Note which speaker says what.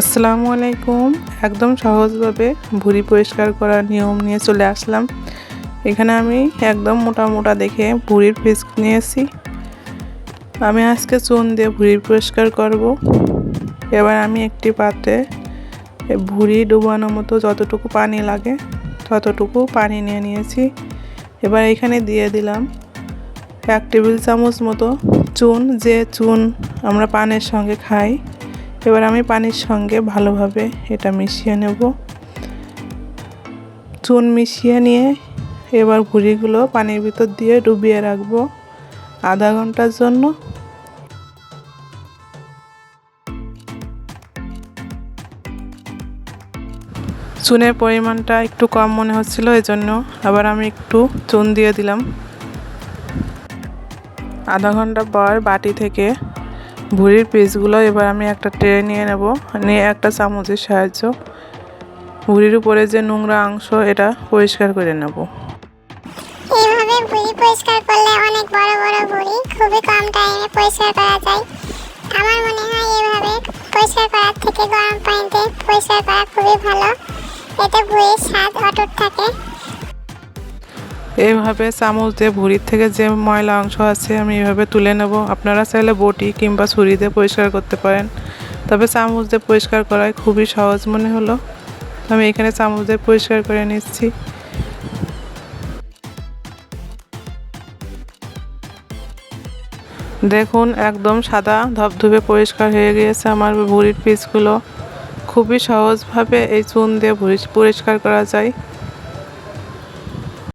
Speaker 1: আসসালামু আলাইকুম। একদম সহজভাবে ভুঁড়ি পরিষ্কার করার নিয়ম নিয়ে চলে আসলাম। এখানে আমি একদম মোটা মোটা দেখে ভুঁড়ির পিস নিয়েছি। আমি আজকে চুন দিয়ে ভুঁড়ি পরিষ্কার করব। এবার আমি একটি পাত্রে ভুঁড়ি ডুবানো মতো যতটুকু পানি লাগে ততটুকু পানি নিয়ে নিয়েছি। এবার এখানে দিয়ে দিলাম এক টেবিল চামচ মতো চুন। যে চুন আমরা পানের সঙ্গে খাই এবার আমি পানির সঙ্গে ভালোভাবে এটা মিশিয়ে নেব। চুন মিশিয়ে নিয়ে এবার ভুড়িগুলো পানির ভিতর দিয়ে ডুবিয়ে রাখব আধা ঘণ্টার জন্য। চুনের পরিমাণটা একটু কম মনে হচ্ছিল এই জন্য আবার আমি একটু চুন দিয়ে দিলাম। আধা ঘণ্টা পর বাটি থেকে ভুঁড়ির পিসগুলো এবার আমি একটা ট্রে নিয়ে নেব, নিয়ে একটা চামচের সাহায্য। ভুঁড়ির উপরে যে নোংরা অংশ, এটা পরিষ্কার করে নেব।
Speaker 2: এইভাবে ভুঁড়ি পরিষ্কার করলে অনেক বড় বড় ভুঁড়ি খুবই কম টাইমে পরিষ্কার করা যায়। আমার মনে হয় এইভাবে পরিষ্কার করার থেকে গরম পানিতে পরিষ্কার করা খুবই ভালো। এতে ভুঁড়ির স্বাদ অটুট থাকে।
Speaker 1: এইভাবে চামচ দিয়ে ভুঁড়ির থেকে যে ময়লা অংশ আছে আমি এইভাবে তুলে নেব। আপনারা চাইলে বটি কিংবা ছুরি দিয়ে পরিষ্কার করতে পারেন। তবে চামচ দিয়ে পরিষ্কার করাই খুবই সহজ মনে হলো। আমি এখানে চামচ দিয়ে পরিষ্কার করে নিচ্ছি। দেখুন, একদম সাদা ধবধবে পরিষ্কার হয়ে গিয়েছে আমার ভুঁড়ির পিসগুলো। খুবই সহজভাবে এই চুন দিয়ে পরিষ্কার করা যায়।